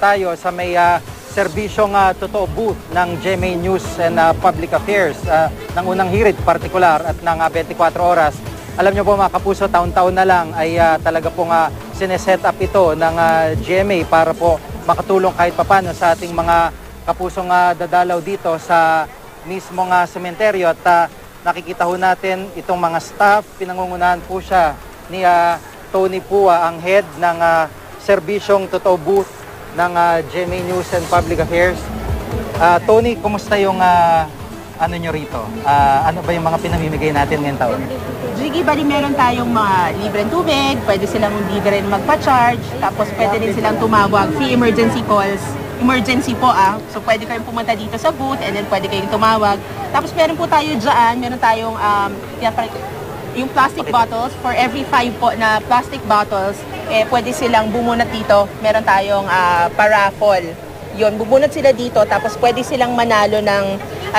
tayo sa may ah, serbisyong ah, totoo booth ng GMA News and ah, Public Affairs ah, ng unang hirit partikular at ng ah, 24 oras. Alam niyo po mga kapuso, taon-taon na lang ay ah, talaga pong uh, sineset up ito ng ah, GMA para po makatulong kahit papano sa ating mga kapusong ah, dadalaw dito sa mismong uh, sementeryo at ah, nakikita ho natin itong mga staff, pinangungunahan po siya ni ah, Tony Pua, ang head ng ah, serbisyong totoo booth ng ah, GMA News and Public Affairs. Ah, Tony, kumusta yung ah, ano nyo rito? Ah, ano ba yung mga pinamimigay natin ngayong taon? Jiggy, bali meron tayong mga libreng tubig, pwede silang libre rin magpa-charge, tapos pwede rin silang tumawag, free emergency calls. Emergency po ah. So pwede kayong pumunta dito sa booth and then pwede kayong tumawag. Tapos meron po tayo dyan, meron tayong um, tinatawag- yung plastic bottles, for every five po na plastic bottles, eh, pwede silang bumunot dito. Meron tayong ah, paraffol. Yun, bubunot sila dito, tapos pwede silang manalo ng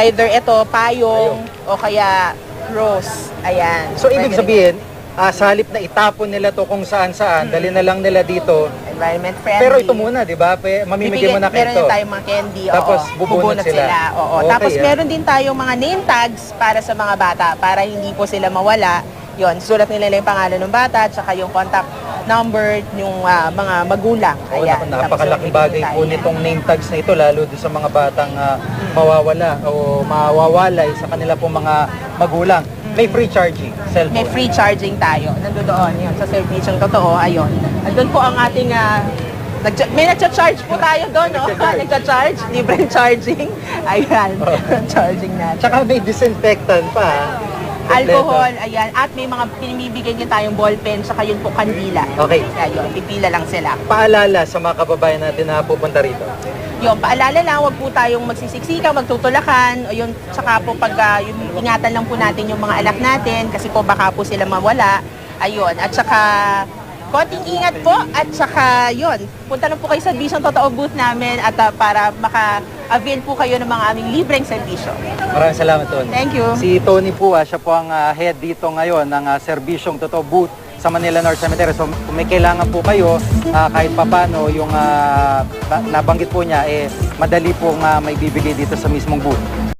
either ito, payong, o kaya rose. Ayan. So, ibig Pwede sabihin, ah, sa halip na itapon nila to kung saan-saan, dali na lang nila dito. Environment friendly. Pero ito muna, di ba? Mamimigay mo na Meron ito. din tayong mga candy. oo. Tapos bubunot sila. Oo. Okay, Tapos ah. meron din tayong mga name tags para sa mga bata para hindi po sila mawala. Yon, sulat nila yung pangalan ng bata at saka yung contact number yung ah, mga magulang. Oo, Ayan. naku, Tapos napakalaking bagay po nitong name tags na ito, lalo doon sa mga batang ah, mawawala o mawawalay sa kanila pong mga magulang. May free charging, cellphone. May free charging tayo. Nandun doon, yun, sa servisyong totoo, ayun. Andun po ang ating, ah, nag- may nagcha-charge po tayo doon, no? Nagcha-charge. Nagcha-charge, libreng charging. Ayan, charging natin. Tsaka may disinfectant pa. Alcohol, ayan. At may mga pinimibigay din tayong ballpen, saka yun po kandila. Okay. Ayun, pipila lang sila. Paalala sa mga kababayan natin na pupunta rito. Yun, paalala lang, wag po tayong magsisiksika, magtutulakan, o yun, saka po pag, ah, yun, ingatan lang po natin yung mga anak natin, kasi po baka po sila mawala. Ayun, at saka, konting ingat po, at saka, yun, punta lang po kayo sa Vision Totoo booth namin, at ah, para maka-avail po kayo ng mga aming libreng serbisyo. Maraming salamat, Tony. Thank you. Si Tony po, ah, siya po ang ah, head dito ngayon ng ah, serbisyong Totoo Booth sa Manila North Cemetery. So kung may kailangan po kayo, ah, kahit papano yung ah, na- nabanggit po niya, eh, madali pong ah, may bibigay dito sa mismong booth.